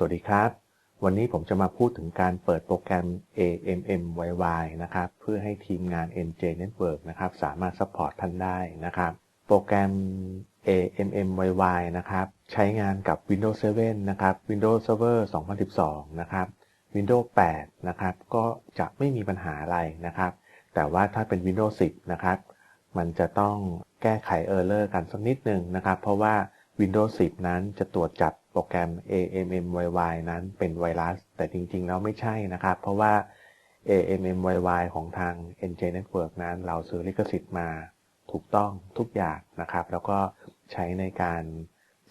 สวัสดีครับ วันนี้ผมจะมาพูดถึงการเปิดโปรแกรม AMMYY นะครับ เพื่อให้ทีมงาน NJ Network นะครับ สามารถซัพพอร์ตท่านได้นะครับ โปรแกรม AMMYY นะครับ ใช้งานกับ Windows 7 นะครับ Windows Server 2012 นะครับ Windows 8 นะครับ ก็จะไม่มีปัญหาอะไรนะครับ แต่ว่าถ้าเป็น Windows 10 นะครับ มันจะต้องแก้ไข Error กันสักนิดหนึ่งนะครับ เพราะว่า Windows 10 นั้นจะตรวจจับ รแกรม AMMYY นั้นเป็นไวรัส แต่จริงๆ แล้วไม่ใช่นะครับ เพราะว่า AMMYY ของทาง NJ Network นั้นเราซื้อลิขสิทธิ์มาถูกต้องทุกอย่างนะครับ แล้วก็ใช้ในการ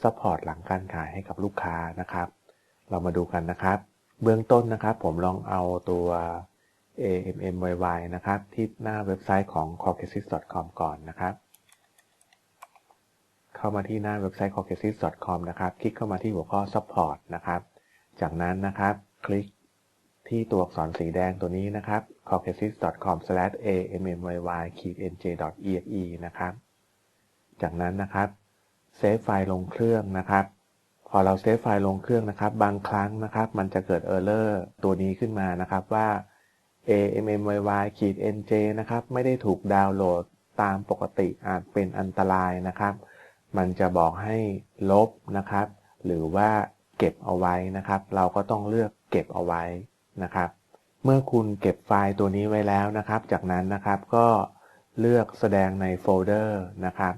ซัพพอร์ตหลังการขายให้กับลูกค้านะครับ เรามาดูกันนะครับ เบื้องต้นนะครับผมลองเอาตัว AMMYY นะครับ ที่หน้าเว็บไซต์ของ c o c a s i s c o m ก่อนนะครับ เข้ามาที่หน้าเว็บไซต์ c o c a s i s c o m นะครับ คลิกเข้ามาที่หัวข้อ Support นะครับ จากนั้นนะครับ คลิกที่ตัวอักษรสีแดงตัวนี้นะครับ c o c a s i s c o m a m m y y n j e x e นะครับ จากนั้นนะครับเซฟไฟล์ลงเครื่องนะครับ พอเราเซฟไฟล์ลงเครื่องนะครับ บางครั้งนะครับ มันจะเกิด Error ตัวนี้ขึ้นมานะครับว่า AMMYY-NJ นะครับ ไม่ได้ถูกดาวน์โหลดตามปกติอาจเป็นอันตรายนะครับ มันจะบอกให้ลบนะครับ หรือว่าเก็บเอาไว้นะครับ เราก็ต้องเลือกเก็บเอาไว้นะครับ เมื่อคุณเก็บไฟล์ตัวนี้ไว้แล้วนะครับ จากนั้นนะครับก็เลือกแสดงในโฟลเดอร์นะครับ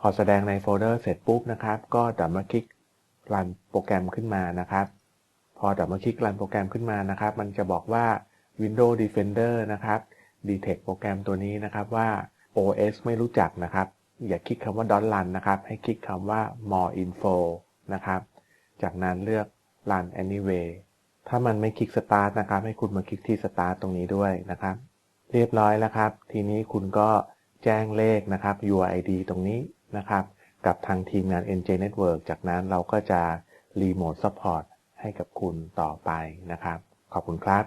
พอแสดงในโฟลเดอร์เสร็จปุ๊บนะครับ ก็ดับเบิลคลิกรันโปรแกรมขึ้นมานะครับ พอดับเบิลคลิกรันโปรแกรมขึ้นมานะครับ มันจะบอกว่า Windows Defender นะครับ detect โปรแกรมตัวนี้นะครับว่า OS ไม่รู้จักนะครับ อย่าคลิกคำว่า dot run นะครับ ให้คลิกคำว่า more info นะครับ จากนั้นเลือก run anyway ถ้ามันไม่คลิก start นะครับ ให้คุณมาคลิกที่ start ตรงนี้ด้วยนะครับ เรียบร้อยแล้วครับ ทีนี้คุณก็แจ้งเลขนะครับ UID ตรงนี้นะครับ กับทางทีมงาน NJ Network จากนั้นเราก็จะ remote support ให้กับคุณต่อไปนะครับ ขอบคุณครับ